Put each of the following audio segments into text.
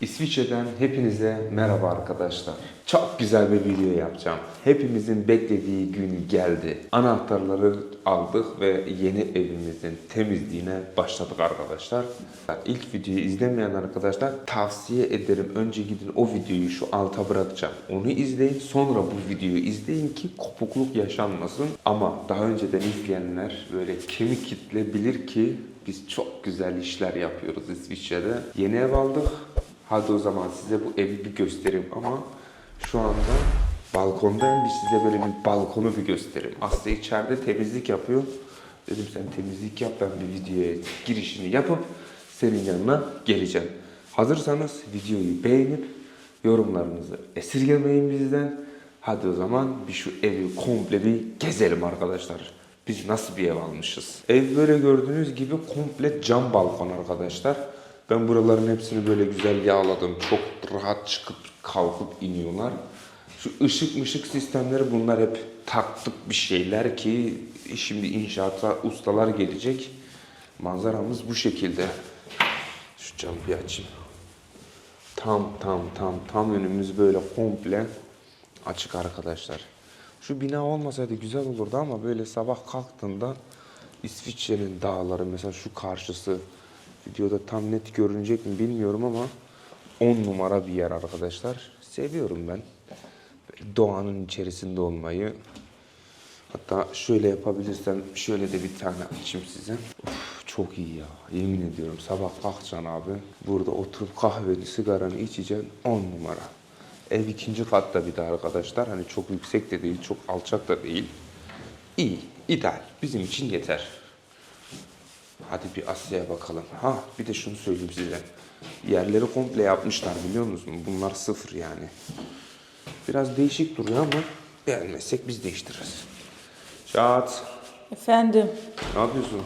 İsviçre'den hepinize merhaba arkadaşlar. Çok güzel bir video yapacağım. Hepimizin beklediği gün geldi. Anahtarları aldık ve yeni evimizin temizliğine başladık arkadaşlar. İlk videoyu izlemeyen arkadaşlar tavsiye ederim. Önce gidin o videoyu şu alta bırakacağım. Onu izleyin. Sonra bu videoyu izleyin ki kopukluk yaşanmasın. Ama daha önceden izleyenler böyle kemik kitle bilir ki biz çok güzel işler yapıyoruz İsviçre'de. Yeni ev aldık. Hadi o zaman size bu evi bir göstereyim ama şu anda balkondayım. Bir size böyle bir balkonu bir göstereyim. Aslı içeride temizlik yapıyor. Dedim sen temizlik yap ben bir videoya girişini yapıp senin yanına geleceğim. Hazırsanız videoyu beğenip yorumlarınızı esirgemeyin bizden. Hadi o zaman bir şu evi komple bir gezelim arkadaşlar. Biz nasıl bir ev almışız? Ev böyle gördüğünüz gibi komple cam balkon arkadaşlar. Ben buraların hepsini böyle güzel yağladım. Çok rahat çıkıp kalkıp iniyorlar. Şu ışık mışık sistemleri bunlar hep taktık bir şeyler ki şimdi inşaata ustalar gelecek. Manzaramız bu şekilde. Şu camı bir açayım. Tam tam tam tam önümüz böyle komple açık arkadaşlar. Şu bina olmasaydı güzel olurdu ama böyle sabah kalktığında İsviçre'nin dağları mesela şu karşısı videoda tam net görünecek mi bilmiyorum ama 10 numara bir yer arkadaşlar. Seviyorum ben. Doğanın içerisinde olmayı. Hatta şöyle yapabilirsem şöyle de bir tane açayım size. Of, çok iyi ya. Yemin ediyorum sabah kalkacaksın abi. Burada oturup kahveni, sigaranı içeceksin 10 numara. Ev ikinci katta bir de arkadaşlar. Hani çok yüksek de değil, çok alçak da değil. İyi, ideal. Bizim için yeter. Hadi bir Asya'ya bakalım. Ha bir de şunu söyleyeyim size. Yerleri komple yapmışlar biliyor musun? Bunlar sıfır yani. Biraz değişik duruyor ama beğenmezsek biz değiştiririz. Şahat, Efendim, ne yapıyorsun?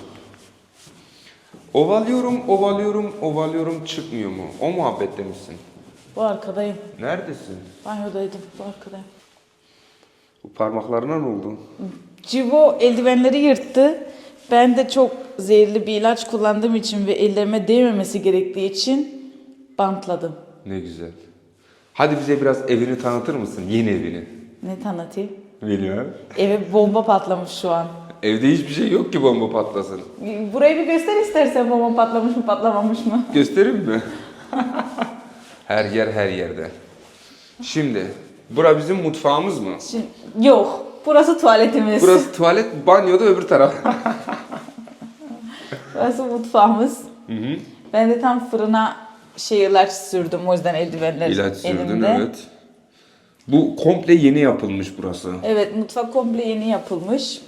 Ovalıyorum, ovalıyorum, ovalıyorum çıkmıyor mu? O muhabbette misin? bu arkadayım. Neredesin? Banyodaydım, bu arkadayım. Bu parmaklarına ne oldu? Civo eldivenleri yırttı. Ben de çok zehirli bir ilaç kullandığım için ve ellerime değmemesi gerektiği için bantladım. Ne güzel. Hadi bize biraz evini tanıtır mısın? Yeni evini. Ne tanıtayım? Biliyorum. Eve bomba patlamış şu an. Evde hiçbir şey yok ki bomba patlasın. Burayı bir göster istersen bomba patlamış mı patlamamış mı? Göstereyim mi? her yer her yerde. Şimdi, bura bizim mutfağımız mı? Şimdi, yok, burası tuvaletimiz. Burası tuvalet, banyo da öbür taraf. Burası mutfağımız. Ben de tam fırına şey ilaç sürdüm o yüzden eldivenler İlaç sürdün elimde. evet. Bu komple yeni yapılmış burası. Evet mutfak komple yeni yapılmış.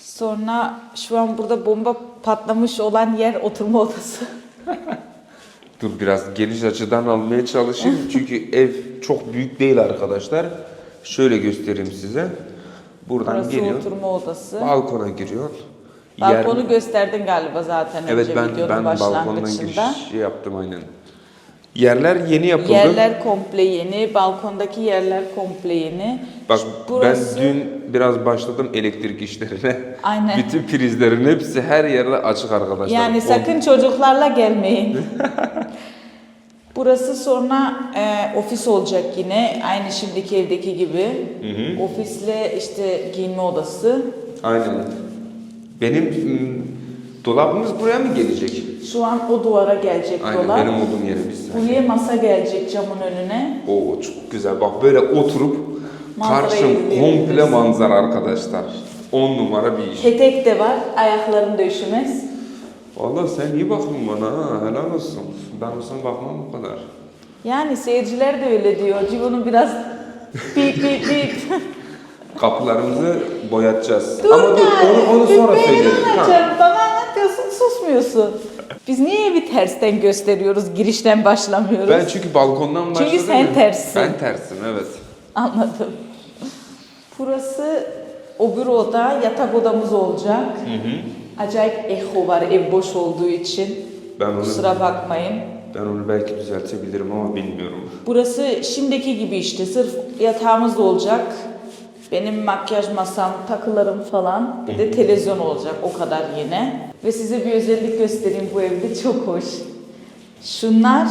Sonra şu an burada bomba patlamış olan yer oturma odası. Dur biraz geniş açıdan almaya çalışayım. Çünkü ev çok büyük değil arkadaşlar. Şöyle göstereyim size. Buradan Burası geliyor. oturma odası. Balkona giriyor. Balkonu Yer- gösterdin galiba zaten Evet önce ben videonun ben balkondan başlangıçında. giriş şey yaptım aynen. Yerler yeni yapıldı. Yerler komple yeni, balkondaki yerler komple yeni. Bak Burası- ben dün biraz başladım elektrik işlerine. Aynen. Bütün prizlerin hepsi her yerde açık arkadaşlar. Yani sakın çocuklarla gelmeyin. Burası sonra e, ofis olacak yine. Aynı şimdiki evdeki gibi. Ofisle işte giyinme odası. Aynen. Benim mm, dolabımız buraya mı gelecek? Şu an o duvara gelecek Aynen dolap. benim olduğum yere biz. Buraya masa gelecek camın önüne. Oo çok güzel. Bak böyle oturup Manzarayı karşım izleyebilirsin. komple manzara arkadaşlar. 10 numara bir iş. Petek de var. Ayakların da üşümez. Vallahi sen iyi bakın bana ha. Helal olsun. Ben olsam bakmam bu kadar. Yani seyirciler de öyle diyor. Civo'nun biraz bip bip bip. Kapılarımızı boyatacağız. Dur Ama dur onu, onu sonra anlatacağım. Bana anlatıyorsun susmuyorsun. Biz niye evi tersten gösteriyoruz, girişten başlamıyoruz? Ben çünkü balkondan başladım. Çünkü sen ya. terssin. Ben tersim evet. Anladım. Burası o bir oda, yatak odamız olacak. Acayip eho var ev boş olduğu için. Ben onu, Kusura bakmayın. ben onu belki düzeltebilirim ama bilmiyorum. Burası şimdiki gibi işte. Sırf yatağımız olacak. Benim makyaj masam, takılarım falan. Bir de televizyon olacak. O kadar yine. Ve size bir özellik göstereyim bu evde. Çok hoş. Şunlar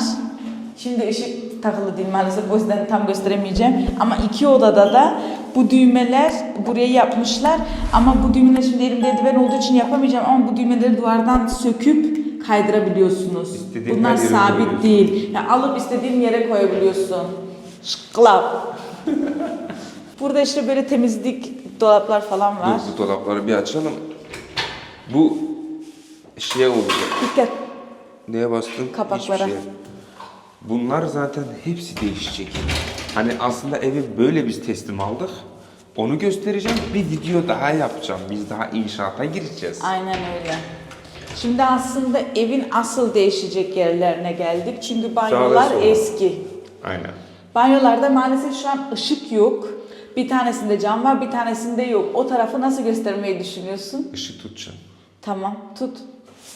şimdi ışık takılı değil maalesef o yüzden tam gösteremeyeceğim. Ama iki odada da bu düğmeler buraya yapmışlar. Ama bu düğmeler şimdi elimde eldiven olduğu için yapamayacağım ama bu düğmeleri duvardan söküp kaydırabiliyorsunuz. İstediğin Bunlar sabit değil. Yani alıp istediğin yere koyabiliyorsun. Şıklap. Burada işte böyle temizlik dolaplar falan var. Dur bu dolapları bir açalım. Bu şey olacak. Dikkat. Neye bastın? Kapaklara. Hiçbir şey. Bunlar zaten hepsi değişecek. Hani aslında evi böyle biz teslim aldık. Onu göstereceğim. Bir video daha yapacağım. Biz daha inşaata gireceğiz. Aynen öyle. Şimdi aslında evin asıl değişecek yerlerine geldik. Çünkü banyolar eski. Aynen. Banyolarda maalesef şu an ışık yok. Bir tanesinde cam var, bir tanesinde yok. O tarafı nasıl göstermeyi düşünüyorsun? Işık tutacağım. Tamam, tut.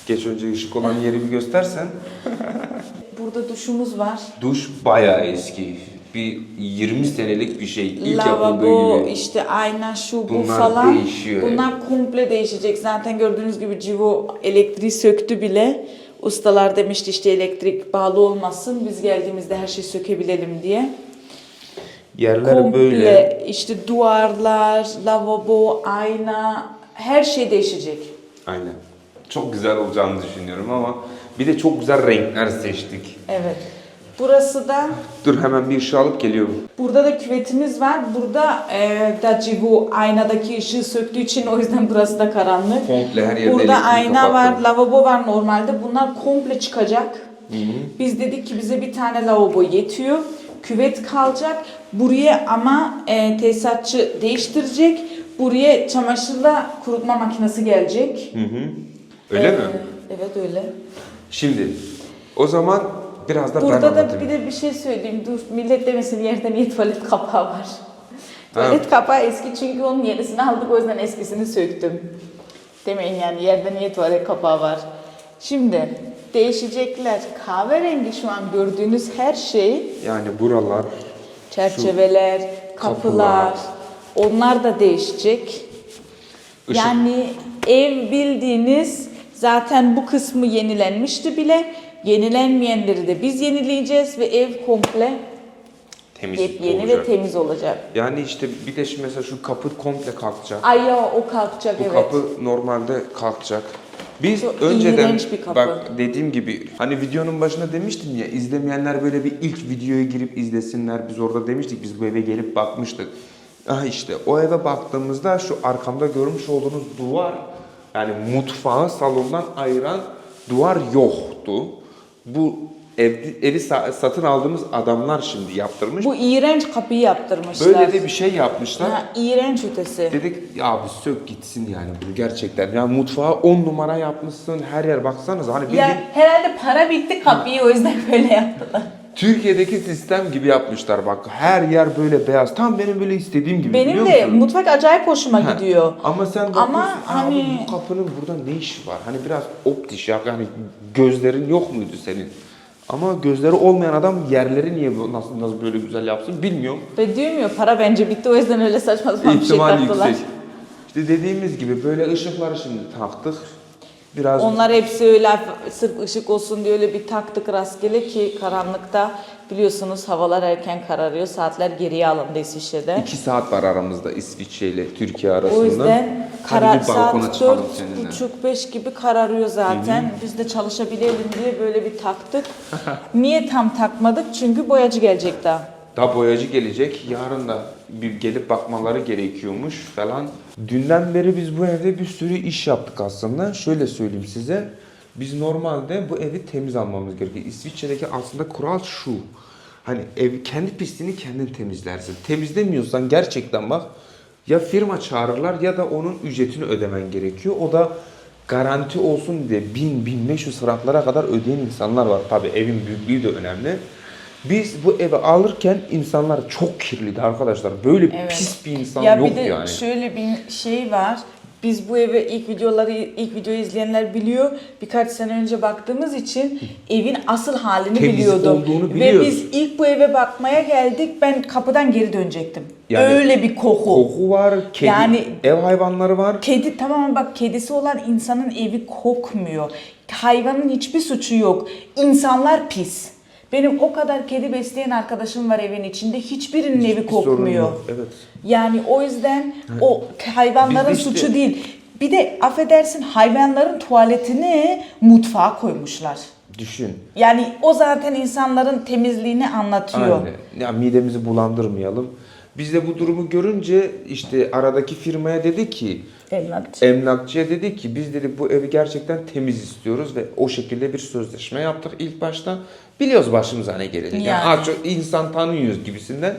Geç önce ışık olan yeri bir göstersen. Burada duşumuz var. Duş bayağı eski. Bir 20 senelik bir şey. İlk Lavabo, yapıldığı gibi. işte ayna şu bu Bunlar falan. değişiyor. Bunlar komple değişecek. Zaten gördüğünüz gibi Civo elektriği söktü bile. Ustalar demişti işte elektrik bağlı olmasın. Biz geldiğimizde her şeyi sökebilelim diye. Yerler komple böyle. işte duvarlar, lavabo, ayna her şey değişecek. Aynen. Çok güzel olacağını düşünüyorum ama bir de çok güzel renkler seçtik. Evet. Burası da Dur hemen bir ışığı alıp geliyorum. Burada da küvetimiz var. Burada e, da Civu aynadaki ışığı söktüğü için o yüzden burası da karanlık. Komple her yerde Burada ayna var, kapattım. lavabo var normalde. Bunlar komple çıkacak. Biz dedik ki bize bir tane lavabo yetiyor. Küvet kalacak. Buraya ama e, tesisatçı değiştirecek. Buraya çamaşırla kurutma makinesi gelecek. Hı hı. Öyle E, mi? Evet öyle. Şimdi o zaman biraz da ben Burada da anlatayım. bir de bir şey söyleyeyim. Dur millet demesin yerde niye tuvalet kapağı var. Tuvalet kapağı eski çünkü onun yenisini aldık o yüzden eskisini söktüm. Demeyin yani yerde niye tuvalet kapağı var. Şimdi değişecekler. Kahverengi şu an gördüğünüz her şey Yani buralar çerçeveler, kapılar, kapılar. onlar da değişecek. Işık. Yani ev bildiğiniz zaten bu kısmı yenilenmişti bile. Yenilenmeyenleri de biz yenileyeceğiz ve ev komple temiz yepyeni olacak. ve temiz olacak. Yani işte bir de şimdi mesela şu kapı komple kalkacak. Ay ya o kalkacak Bu evet. kapı normalde kalkacak. Biz Çok önceden bir kapı. bak dediğim gibi hani videonun başında demiştim ya izlemeyenler böyle bir ilk videoya girip izlesinler. Biz orada demiştik biz bu eve gelip bakmıştık. Ah işte o eve baktığımızda şu arkamda görmüş olduğunuz duvar yani mutfağı salondan ayıran duvar yoktu. Bu ev, evi sa- satın aldığımız adamlar şimdi yaptırmış. Bu iğrenç kapıyı yaptırmışlar. Böyle de bir şey yapmışlar. Ha, iğrenç ötesi. Dedik ya abi sök gitsin yani bu gerçekten. Ya mutfağı 10 numara yapmışsın her yer baksanıza hani bildiğin Ya herhalde para bitti kapıyı o yüzden böyle yaptılar. Türkiye'deki sistem gibi yapmışlar bak her yer böyle beyaz tam benim böyle istediğim gibi Benim de musun? mutfak acayip hoşuma Ha, gidiyor. Ama sen Ama bakıyorsun "Aa, hani- abi bu kapının burada ne işi var? Hani biraz optiş ya yani gözlerin yok muydu senin? Ama gözleri olmayan adam yerleri niye nasıl nasıl böyle güzel yapsın bilmiyorum. Ve diyorum para bence bitti o yüzden öyle saçma sapan bir şey İhtimal taktılar. yüksek. İşte dediğimiz gibi böyle ışıkları şimdi taktık. Biraz Onlar hepsi öyle sırf ışık olsun diye öyle bir taktık rastgele ki karanlıkta biliyorsunuz havalar erken kararıyor. Saatler geriye alındı İsviçre'de. İki saat var aramızda İsviçre ile Türkiye arasında. O yüzden karar bir balkona saat dört buçuk beş gibi kararıyor zaten. Biz de çalışabilelim diye böyle bir taktık. Niye tam takmadık? Çünkü boyacı gelecek daha. Daha boyacı gelecek. Yarın da bir gelip bakmaları gerekiyormuş falan. Dünden beri biz bu evde bir sürü iş yaptık aslında. Şöyle söyleyeyim size. Biz normalde bu evi temiz almamız gerekiyor. İsviçre'deki aslında kural şu. Hani ev kendi pisliğini kendin temizlersin. Temizlemiyorsan gerçekten bak ya firma çağırırlar ya da onun ücretini ödemen gerekiyor. O da garanti olsun diye 1000-1500 franklara kadar ödeyen insanlar var. Tabii evin büyüklüğü de önemli. Biz bu evi alırken insanlar çok kirliydi arkadaşlar. Böyle Evet. pis bir insan ya yok bir de yani. şöyle bir şey var. Biz bu eve ilk videoları ilk videoyu izleyenler biliyor. Birkaç sene önce baktığımız için evin asıl halini Temiz biliyordum. olduğunu Ve biz ilk bu eve bakmaya geldik. Ben kapıdan geri dönecektim. Yani Öyle bir koku. Koku var, kedi, Yani- ev hayvanları var. Kedi tamam bak kedisi olan insanın evi kokmuyor. Hayvanın hiçbir suçu yok. İnsanlar pis. Benim o kadar kedi besleyen arkadaşım var evin içinde. Hiçbirinin evi Hiçbir sorun kokmuyor. Evet. Yani o yüzden o hayvanların Biz işte- suçu değil. Bir de affedersin hayvanların tuvaletini mutfağa koymuşlar. Düşün. Yani o zaten insanların temizliğini anlatıyor. Aynen. Ya midemizi bulandırmayalım. Biz de bu durumu görünce işte aradaki firmaya dedi ki Emlakçı. emlakçıya dedi ki biz dedi bu evi gerçekten temiz istiyoruz ve o şekilde bir sözleşme yaptık ilk başta. Biliyoruz başımıza ne gelecek. Yani, Yani. az çok insan tanıyoruz gibisinden.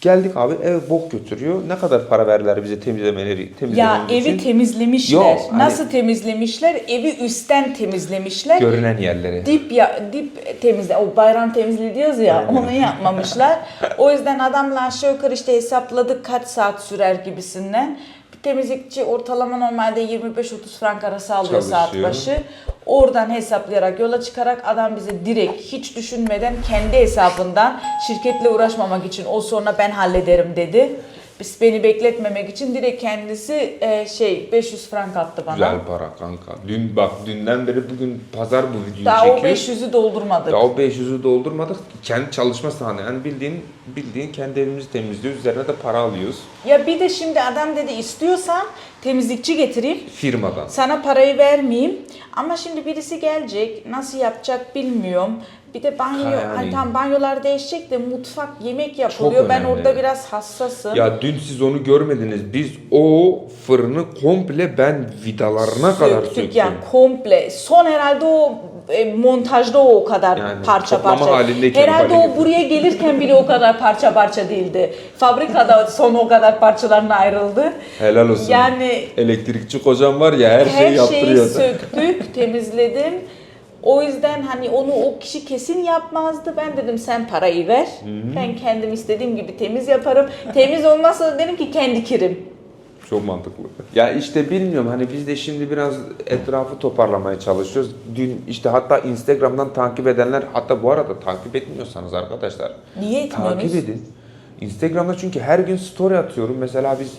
Geldik abi ev bok götürüyor. Ne kadar para verdiler bize temizlemeleri Ya temizlememiz için? evi temizlemişler. Yok, hani- Nasıl temizlemişler? Evi üstten temizlemişler. Görünen yerleri. Dip ya dip temizle o bayram temizliği diyoruz ya onu yapmamışlar. o yüzden adamla aşağı yukarı işte hesapladık kaç saat sürer gibisinden. Temizlikçi ortalama normalde 25-30 frank arası alıyor saat Çalışıyor. başı. Oradan hesaplayarak yola çıkarak adam bize direkt hiç düşünmeden kendi hesabından şirketle uğraşmamak için o sonra ben hallederim dedi. Biz beni bekletmemek için direkt kendisi e, şey 500 frank attı bana. Güzel para kanka. Dün bak dünden beri bugün pazar bu videoyu Daha o çekiyoruz. 500'ü doldurmadık. Daha o 500'ü doldurmadık. Kendi çalışma sahne. Yani bildiğin bildiğin kendi evimizi temizliyoruz. Üzerine de para alıyoruz Ya bir de şimdi adam dedi istiyorsan temizlikçi getireyim. firmadan. Sana parayı vermeyeyim. Ama şimdi birisi gelecek. Nasıl yapacak bilmiyorum. Bir de banyo, yani- hani tam banyolar değişecek de mutfak yemek yapılıyor. Ben orada biraz hassasım. Ya dün siz onu görmediniz. Biz o fırını komple ben vidalarına kadar Söktük söktüm. yani komple. Son herhalde o e, montajda o, kadar Yani parça parça. Herhalde o buraya gelirken bile o kadar parça parça değildi. Fabrikada son o kadar parçalarına ayrıldı. Helal olsun. Yani Elektrikçi kocam var ya her, her şeyi şeyi yaptırıyordu. söktük, temizledim. O yüzden hani onu o kişi kesin yapmazdı. Ben dedim sen parayı ver. Ben kendim istediğim gibi temiz yaparım. Temiz olmazsa da dedim ki kendi kirim. Çok mantıklı. Ya işte bilmiyorum hani biz de şimdi biraz etrafı toparlamaya çalışıyoruz. Dün işte hatta Instagram'dan takip edenler hatta bu arada takip etmiyorsanız arkadaşlar Niye etmiyorsunuz? takip edin. Instagram'da çünkü her gün story atıyorum. Mesela biz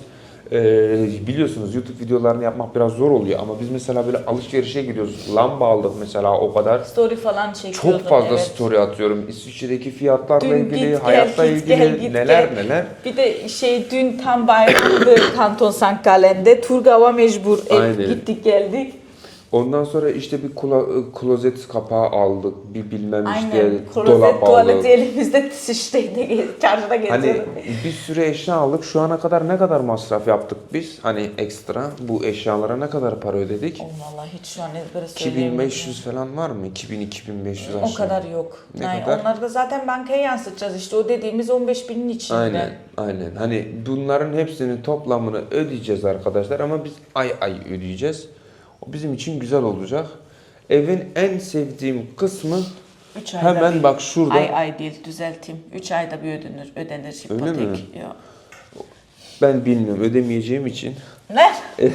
e, biliyorsunuz YouTube videolarını yapmak biraz zor oluyor ama biz mesela böyle alışverişe gidiyoruz. Lamba aldık mesela o kadar. Story falan çekiyordum. Çok fazla evet. story atıyorum. İsviçre'deki fiyatlarla Dün ilgili, git gel, hayatla git ilgili gel, git neler gel. neler. Bir de şey dün tam bayramdı Kanton Sankkalen'de. Turgav'a mecbur ev- gittik geldik. Ondan sonra işte bir kula- klozet kapağı aldık. Bir bilmem işte Aynen. Klozet, dolap tuvalet aldık. elimizde şişteydi. ge- Çarşıda Hani bir sürü eşya aldık. Şu ana kadar ne kadar masraf yaptık biz? Hani ekstra bu eşyalara ne kadar para ödedik? Oh, vallahi hiç şu an ezbere söyleyemiyorum. 2500 falan var mı? 2000-2500 aşağı. O kadar yok. Ne yani kadar? Onları da zaten bankaya yansıtacağız işte o dediğimiz 15 binin içinde. Aynen, aynen. Hani bunların hepsinin toplamını ödeyeceğiz arkadaşlar ama biz ay ay ödeyeceğiz. Bizim için güzel olacak. Evin en sevdiğim kısmı 3 ayda hemen bir, bak şurada. Ay ay değil düzelteyim. 3 ayda bir ödenir, ödenir Öyle ipotek. mi? Ya. Ben bilmiyorum ödemeyeceğim için. Ne?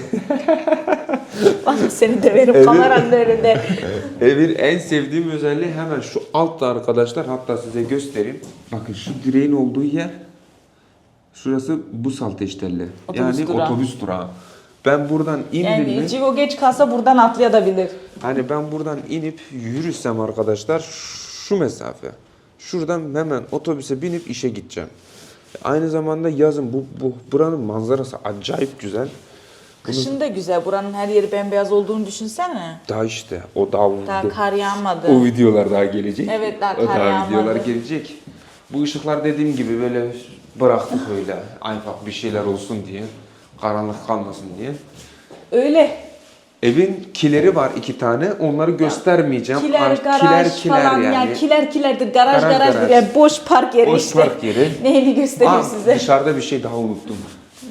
Bana seni döverim Evet. kameranın önünde. Evin en sevdiğim özelliği hemen şu altta arkadaşlar. Hatta size göstereyim. Bakın şu direğin olduğu yer. Şurası bus ateştelli. Otobüs yani durağı. otobüs durağı. Ben buradan indim Yani mi? Civo geç kalsa buradan atlayabilir. Hani ben buradan inip yürüsem arkadaşlar şu mesafe. Şuradan hemen otobüse binip işe gideceğim. Aynı zamanda yazın bu, bu buranın manzarası acayip güzel. Bunu Kışın da güzel. Buranın her yeri bembeyaz olduğunu düşünsene. daha işte o daha, Daha kar yağmadı. o videolar daha gelecek. Evet, daha o kar daha yağmadı. videolar gelecek. Bu ışıklar dediğim gibi böyle bıraktık öyle. Ayfak bir şeyler olsun diye. Karanlık kalmasın diye. Öyle. Evin kileri var iki tane. Onları göstermeyeceğim. Kiler, Ar- garaj falan yani. kiler kilerdir, garaj Garaj, garajdır. garaj. Yani boş park yeri Boş işte. park yeri. Neyini göstereyim Aa, size. dışarıda bir şey daha unuttum.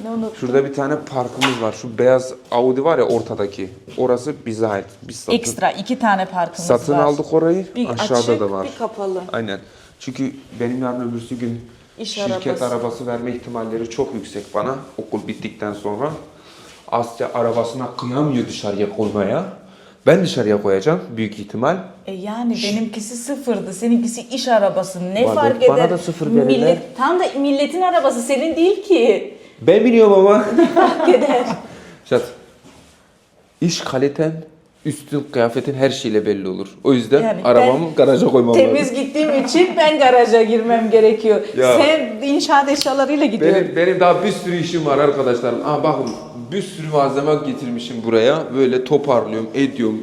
Ne unuttum? Şurada bir tane parkımız var. Şu beyaz Audi var ya ortadaki. Orası bize ait. Biz satın, Ekstra iki tane parkımız satın var. aldık orayı. Bir Aşağıda açık, da var. bir kapalı. Aynen. Çünkü benim yarın öbürsü gün İş şirket arabası. arabası verme ihtimalleri çok yüksek bana okul bittikten sonra. Asya arabasına kıyamıyor dışarıya koymaya. Ben dışarıya koyacağım büyük ihtimal. E yani benimkisi sıfırdı, seninkisi iş arabası. Ne Vallahi fark bana eder? da sıfır verirler. Millet, tam da milletin arabası senin değil ki. Ben biliyorum ama. Fark eder. Şat. İş kaliten, üstün kıyafetin her şeyle belli olur. O yüzden Yani arabamı garaja koymam Temiz lazım. gittiğim için ben garaja girmem gerekiyor. Ya. Sen inşaat eşyalarıyla gidiyorsun. Benim, benim daha bir sürü işim var arkadaşlar. Aa bakın bir sürü malzeme getirmişim buraya. Böyle toparlıyorum, ediyorum.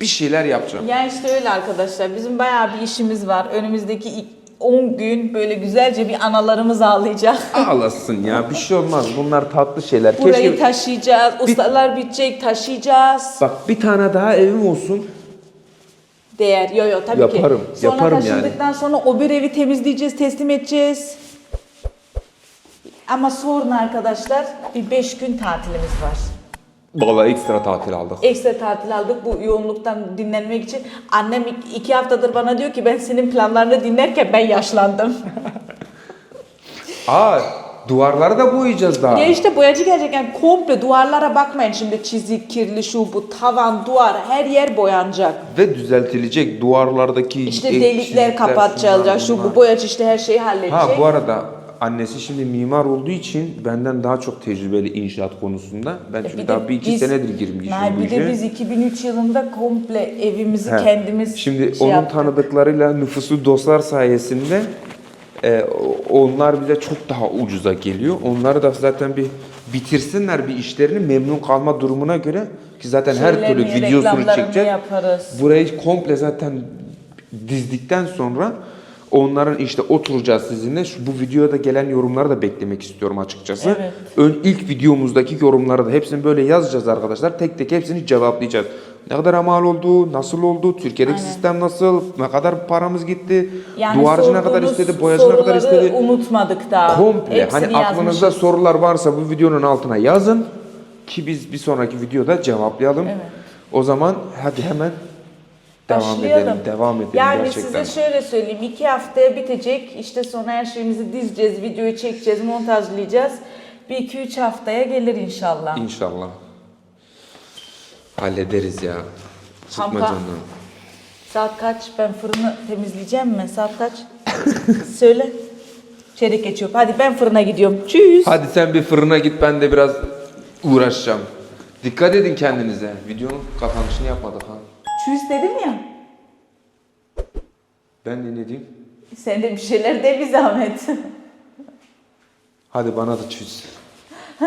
Bir şeyler yapacağım. Ya işte öyle arkadaşlar. Bizim bayağı bir işimiz var. Önümüzdeki 10 gün böyle güzelce bir analarımız ağlayacak. Ağlasın ya bir şey olmaz. Bunlar tatlı şeyler. Burayı Keşke taşıyacağız. Ustalar bitecek, taşıyacağız. bak bir tane daha evim olsun. Değer. Yo yo tabii Yaparım, ki. Sonra yaparım yani. taşındıktan sonra o bir evi temizleyeceğiz, teslim edeceğiz. Ama sonra arkadaşlar bir 5 gün tatilimiz var. Vallahi ekstra tatil aldık. Ekstra tatil aldık bu yoğunluktan dinlenmek için. Annem ik- iki haftadır bana diyor ki ben senin planlarını dinlerken ben yaşlandım. Aa duvarları da boyayacağız daha. ya işte boyacı gelecek yani komple duvarlara bakmayın şimdi çizik, kirli, şu bu, tavan, duvar her yer boyanacak. Ve düzeltilecek duvarlardaki İşte delikler şunlar, şu bu boyacı işte her şeyi halledecek. Ha bu arada annesi şimdi mimar olduğu için benden daha çok tecrübeli inşaat konusunda. Ben çünkü de daha bir iki biz- senedir girmişim bu bir işe. de biz 2003 yılında komple evimizi He. kendimiz Şimdi şey onun yaptık. tanıdıklarıyla nüfusu dostlar sayesinde e, onlar bize çok daha ucuza geliyor. Onları da zaten bir bitirsinler bir işlerini memnun kalma durumuna göre ki zaten her türlü videosunu çekeceğiz. yaparız. Burayı komple zaten dizdikten sonra onların işte oturacağız sizinle. Şu, bu videoda gelen yorumları da beklemek istiyorum açıkçası. Evet. Ön ilk videomuzdaki yorumları da hepsini böyle yazacağız arkadaşlar. Tek tek hepsini cevaplayacağız. Ne kadar mal oldu, nasıl oldu, Türkiye'deki Aynen. sistem nasıl, ne kadar paramız gitti, Yani duvarcı ne kadar istedi, boyacı ne kadar istedi. unutmadık daha. Komple Hepsini hani aklınızda yazmışız. sorular varsa bu videonun altına yazın ki biz bir sonraki videoda cevaplayalım. Evet. O zaman hadi hemen devam Başlayalım. edelim, devam edelim yani gerçekten. size şöyle söyleyeyim. iki haftaya bitecek. İşte sonra her şeyimizi dizeceğiz, videoyu çekeceğiz, montajlayacağız. Bir iki üç haftaya gelir inşallah. İnşallah. Hallederiz ya. Kanka. canını. Saat kaç? Ben fırını temizleyeceğim mi? Saat kaç? Söyle. Çeyrek geçiyor. Hadi ben fırına gidiyorum. Tschüss. Hadi sen bir fırına git ben de biraz uğraşacağım. Dikkat edin kendinize. Videonun kapanışını yapmadık ha. Tschüss dedim ya. Ben de ne diyeyim? Sen de bir şeyler de bir zahmet. Hadi bana da çöz.